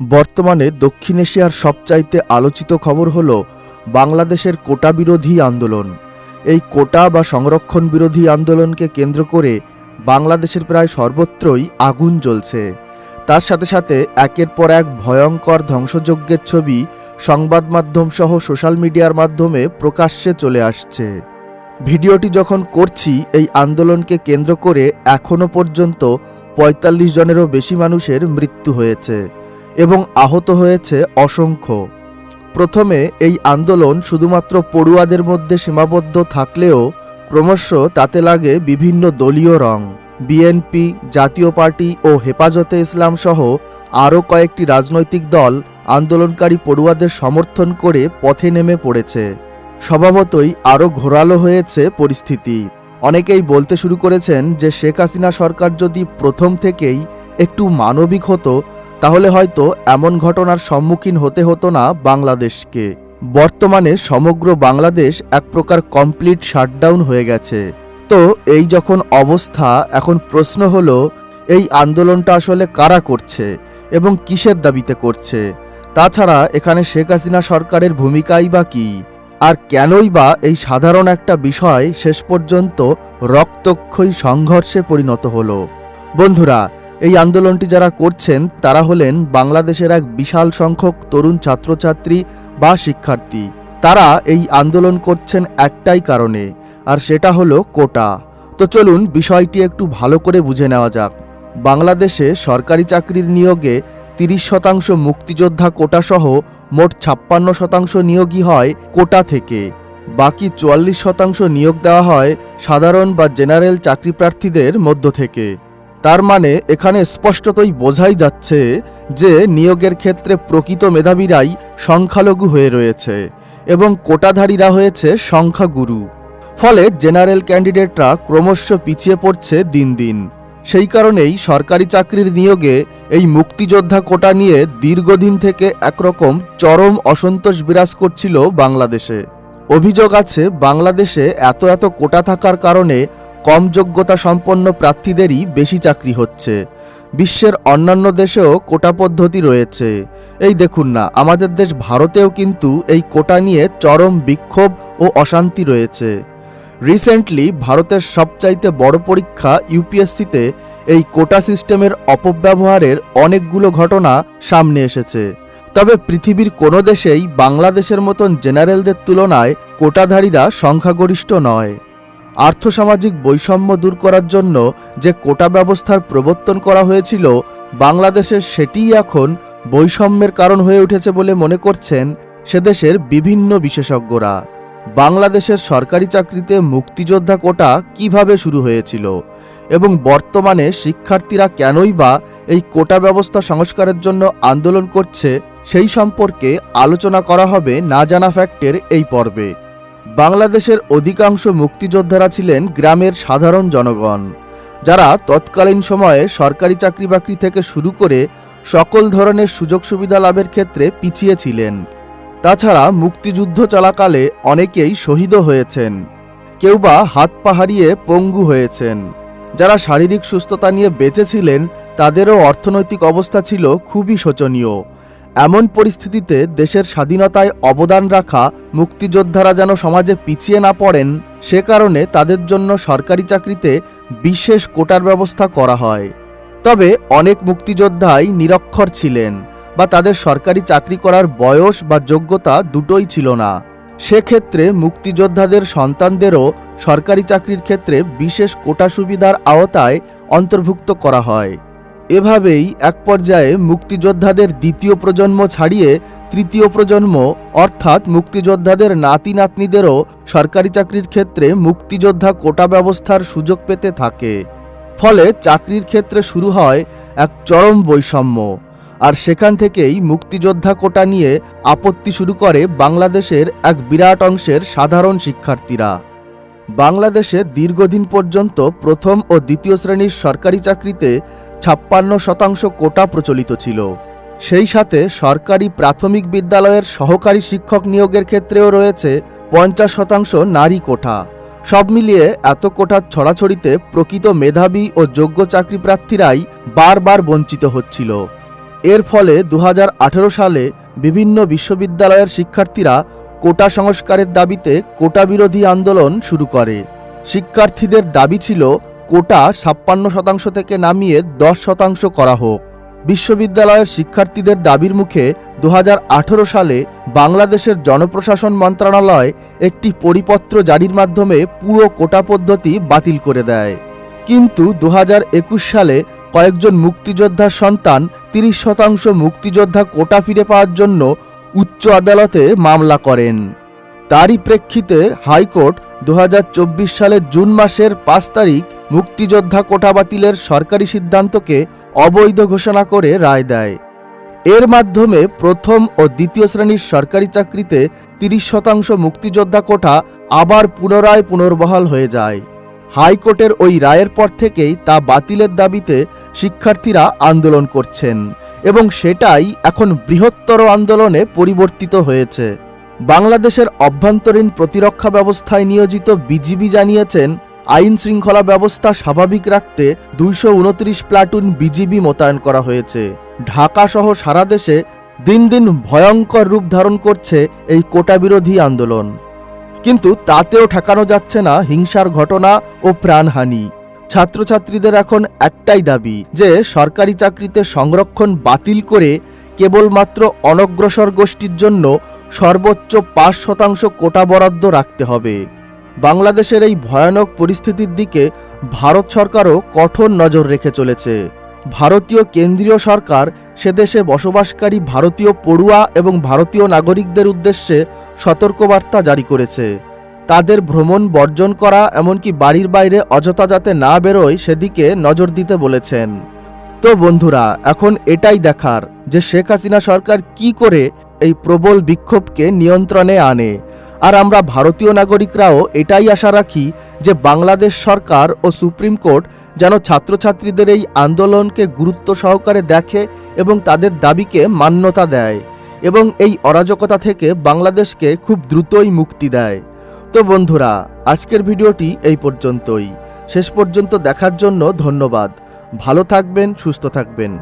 বর্তমানে দক্ষিণ এশিয়ার সবচাইতে আলোচিত খবর হল বাংলাদেশের কোটা বিরোধী আন্দোলন। এই কোটা বা সংরক্ষণ বিরোধী আন্দোলনকে কেন্দ্র করে বাংলাদেশের প্রায় সর্বত্রই আগুন জ্বলছে। তার সাথে সাথে একের পর এক ভয়ঙ্কর ধ্বংসযজ্ঞের ছবি সংবাদ মাধ্যম সহ সোশ্যাল মিডিয়ার মাধ্যমে প্রকাশ্যে চলে আসছে। ভিডিওটি যখন করছি, এই আন্দোলনকে কেন্দ্র করে এখনও পর্যন্ত পঁয়তাল্লিশ জনেরও বেশি মানুষের মৃত্যু হয়েছে। এবং আহত হয়েছে অসংখ্য। প্রথমে এই আন্দোলন শুধুমাত্র পড়ুয়াদের মধ্যে সীমাবদ্ধ থাকলেও ক্রমশ তাতে লাগে বিভিন্ন দলীয় রং। বিএনপি জাতীয় পার্টি ও হেফাজতে ইসলাম সহ আরও কয়েকটি রাজনৈতিক দল আন্দোলনকারী পড়ুয়াদের সমর্থন করে পথে নেমে পড়েছে। স্বভাবতই আরও ঘোরালো হয়েছে পরিস্থিতি। অনেকেই বলতে শুরু করেছেন যে শেখ হাসিনা সরকার যদি প্রথম থেকেই একটু মানবিক হতো, তাহলে হয়তো এমন ঘটনার সম্মুখীন হতে হতো না বাংলাদেশকে। বর্তমানে সমগ্র বাংলাদেশ এক প্রকার কমপ্লিট শাটডাউন হয়ে গেছে। তো এই যখন অবস্থা, এখন প্রশ্ন হলো, এই আন্দোলনটা আসলে কারা করছে এবং কিসের দাবিতে করছে? তাছাড়া এখানে শেখ হাসিনা সরকারের ভূমিকাই বা কী? আর কেনই বা এই সাধারণ একটা বিষয় শেষ পর্যন্ত রক্তক্ষয়ী সংঘর্ষে পরিণত হলো? বন্ধুরা এই আন্দোলনটি যারা করছেন, তারা হলেন বাংলাদেশের এক বিশাল সংখ্যক তরুণ ছাত্রছাত্রী বা শিক্ষার্থী। তারা এই আন্দোলন করছেন একটাই কারণে, আর সেটা হলো কোটা। তো চলুন বিষয়টি একটু ভালো করে বুঝে নেওয়া যাক। বাংলাদেশে সরকারি চাকরির নিয়োগে তিরিশ শতাংশ মুক্তিযোদ্ধা কোটাসহ মোট ছাপ্পান্ন শতাংশ নিয়োগই হয় কোটা থেকে। বাকি চুয়াল্লিশ শতাংশ নিয়োগ দেওয়া হয় সাধারণ বা জেনারেল চাকরি প্রার্থীদের মধ্য থেকে। তার মানে এখানে স্পষ্টতই বোঝাই যাচ্ছে যে নিয়োগের ক্ষেত্রে প্রকৃত মেধাবীরাই সংখ্যালঘু হয়ে রয়েছে এবং কোটাধারীরা হয়েছে সংখ্যাগুরু। ফলে জেনারেল ক্যান্ডিডেটরা ক্রমশ পিছিয়ে পড়ছে দিন দিন। সেই কারণেই সরকারি চাকরির নিয়োগে এই মুক্তিযোদ্ধা কোটা নিয়ে দীর্ঘদিন থেকে একরকম চরম অসন্তোষ বিরাজ করছিল বাংলাদেশে। অভিযোগ আছে, বাংলাদেশে এত এত কোটা থাকার কারণে কম যোগ্যতা সম্পন্ন প্রার্থীদেরই বেশি চাকরি হচ্ছে। বিশ্বের অন্যান্য দেশেও কোটা পদ্ধতি রয়েছে। এই দেখুন না, আমাদের দেশ ভারতেও কিন্তু এই কোটা নিয়ে চরম বিক্ষোভ ও অশান্তি রয়েছে। রিসেন্টলি ভারতের সবচাইতে বড় পরীক্ষা ইউপিএসসিতে এই কোটা সিস্টেমের অপব্যবহারের অনেকগুলো ঘটনা সামনে এসেছে। তবে পৃথিবীর কোনো দেশেই বাংলাদেশের মতন জেনারেলদের তুলনায় কোটাধারীরা সংখ্যাগরিষ্ঠ নয়। আর্থসামাজিক বৈষম্য দূর করার জন্য যে কোটা ব্যবস্থার প্রবর্তন করা হয়েছিল, বাংলাদেশের সেটিই এখন বৈষম্যের কারণ হয়ে উঠেছে বলে মনে করছেন সেদেশের বিভিন্ন বিশেষজ্ঞরা। বাংলাদেশের সরকারি চাকরিতে মুক্তিযোদ্ধা কোটা কীভাবে শুরু হয়েছিল এবং বর্তমানে শিক্ষার্থীরা কেনই বা এই কোটা ব্যবস্থা সংস্কারের জন্য আন্দোলন করছে, সেই সম্পর্কে আলোচনা করা হবে না জানা ফ্যাক্টের এই পর্বে। বাংলাদেশের অধিকাংশ মুক্তিযোদ্ধারা ছিলেন গ্রামের সাধারণ জনগণ, যারা তৎকালীন সময়ে সরকারি চাকরি বাকরি থেকে শুরু করে সকল ধরনের সুযোগ সুবিধা লাভের ক্ষেত্রে পিছিয়ে ছিলেন। তাছাড়া মুক্তিযুদ্ধ চলাকালে অনেকেই শহীদও হয়েছেন, কেউ বা হাত পা হারিয়ে পঙ্গু হয়েছেন। যারা শারীরিক সুস্থতা নিয়ে বেঁচেছিলেন তাদেরও অর্থনৈতিক অবস্থা ছিল খুবই শোচনীয়। এমন পরিস্থিতিতে দেশের স্বাধীনতায় অবদান রাখা মুক্তিযোদ্ধারা যেন সমাজে পিছিয়ে না পড়েন, সে কারণে তাদের জন্য সরকারি চাকরিতে বিশেষ কোটার ব্যবস্থা করা হয়। তবে অনেক মুক্তিযোদ্ধাই নিরক্ষর ছিলেন বা তাদের সরকারি চাকরি করার বয়স বা যোগ্যতা দুটোই ছিল না। সেক্ষেত্রে মুক্তিযোদ্ধাদের সন্তানদেরও সরকারি চাকরির ক্ষেত্রে বিশেষ কোটা সুবিধার আওতায় অন্তর্ভুক্ত করা হয়। এভাবেই এক পর্যায়ে মুক্তিযোদ্ধাদের দ্বিতীয় প্রজন্ম ছাড়িয়ে তৃতীয় প্রজন্ম, অর্থাৎ মুক্তিযোদ্ধাদের নাতি নাতনিদেরও সরকারি চাকরির ক্ষেত্রে মুক্তিযোদ্ধা কোটা ব্যবস্থার সুযোগ পেতে থাকে। ফলে চাকরির ক্ষেত্রে শুরু হয় এক চরম বৈষম্য। আর সেখান থেকেই মুক্তিযোদ্ধা কোটা নিয়ে আপত্তি শুরু করে বাংলাদেশের এক বিরাট অংশের সাধারণ শিক্ষার্থীরা। বাংলাদেশে দীর্ঘদিন পর্যন্ত প্রথম ও দ্বিতীয় শ্রেণির সরকারি চাকরিতে ছাপ্পান্ন শতাংশ কোটা প্রচলিত ছিল। সেই সাথে সরকারি প্রাথমিক বিদ্যালয়ের সহকারী শিক্ষক নিয়োগের ক্ষেত্রেও রয়েছে পঞ্চাশ শতাংশ নারী কোঠা। সব মিলিয়ে এত কোঠার ছড়াছড়িতে প্রকৃত মেধাবী ও যোগ্য চাকরি প্রার্থীরাই বারবার বঞ্চিত হচ্ছিল। এর ফলে দু হাজার আঠেরো সালে বিভিন্ন বিশ্ববিদ্যালয়ের শিক্ষার্থীরা কোটা সংস্কারের দাবিতে কোটা বিরোধী আন্দোলন শুরু করে। শিক্ষার্থীদের দাবি ছিল, কোটা ছাপ্পান্ন শতাংশ থেকে নামিয়ে দশ শতাংশ করা হোক। বিশ্ববিদ্যালয়ের শিক্ষার্থীদের দাবির মুখে দু হাজার আঠেরো সালে বাংলাদেশের জনপ্রশাসন মন্ত্রণালয় একটি পরিপত্র জারির মাধ্যমে পুরো কোটা পদ্ধতি বাতিল করে দেয়। কিন্তু দু হাজার একুশ সালে কয়েকজন মুক্তিযোদ্ধার সন্তান তিরিশ শতাংশ মুক্তিযোদ্ধা কোটা ফিরে পাওয়ার জন্য উচ্চ আদালতে মামলা করেন। তারই প্রেক্ষিতে হাইকোর্ট দু হাজার চব্বিশ সালের জুন মাসের পাঁচ তারিখ মুক্তিযোদ্ধা কোটা বাতিলের সরকারি সিদ্ধান্তকে অবৈধ ঘোষণা করে রায় দেয়। এর মাধ্যমে প্রথম ও দ্বিতীয় শ্রেণির সরকারি চাকরিতে তিরিশ শতাংশ মুক্তিযোদ্ধা কোটা আবার পুনরায় পুনর্বহাল হয়ে যায়। হাইকোর্টের ওই রায়ের পর থেকেই তা বাতিলের দাবিতে শিক্ষার্থীরা আন্দোলন করছেন। এবং সেটাই এখন বৃহত্তর আন্দোলনে পরিবর্তিত হয়েছে। বাংলাদেশের অভ্যন্তরীণ প্রতিরক্ষা ব্যবস্থায় নিয়োজিত বিজিবি জানিয়েছেন, আইন শৃঙ্খলা ব্যবস্থা স্বাভাবিক রাখতে দুইশো উনত্রিশ প্লাটুন বিজিবি মোতায়েন করা হয়েছে। ঢাকা সহ সারা দেশে দিন দিন ভয়ঙ্কর রূপ ধারণ করছে এই কোটা বিরোধী আন্দোলন। কিন্তু তাতেও ঠেকানো যাচ্ছে না হিংসার ঘটনা ও প্রাণহানি। ছাত্রছাত্রীদের এখন একটাই দাবি, যে সরকারি চাকরিতে সংরক্ষণ বাতিল করে কেবলমাত্র অনগ্রসর গোষ্ঠীর জন্য সর্বোচ্চ পাঁচ শতাংশ কোটা বরাদ্দ রাখতে হবে। বাংলাদেশের এই ভয়ানক পরিস্থিতির দিকে ভারত সরকারও কঠোর নজর রেখে চলেছে। ভারতীয় কেন্দ্রীয় সরকার সেদেশে বসবাসকারী ভারতীয় পড়ুয়া এবং ভারতীয় নাগরিকদের উদ্দেশ্যে সতর্কবার্তা জারি করেছে। তাদের ভ্রমণ বর্জন করা, এমনকি বাড়ির বাইরে অযথা যাতে না বেরোয়, সেদিকে নজর দিতে বলেছেন। তো বন্ধুরা, এখন এটাই দেখার যে শেখ হাসিনা সরকার কি করে এই প্রবল বিক্ষোভকে নিয়ন্ত্রণে আনে। আর আমরা ভারতীয় নাগরিকরাও এটাই আশা রাখি যে বাংলাদেশ সরকার ও সুপ্রিম কোর্ট যেন ছাত্রছাত্রীদের এই আন্দোলনকে গুরুত্ব সহকারে দেখে এবং তাদের দাবিকে মান্যতা দেয় এবং এই অরাজকতা থেকে বাংলাদেশকে খুব দ্রুতই মুক্তি দেয়। তো বন্ধুরা, আজকের ভিডিওটি এই পর্যন্তই। শেষ পর্যন্ত দেখার জন্য ধন্যবাদ। ভালো থাকবেন, সুস্থ থাকবেন।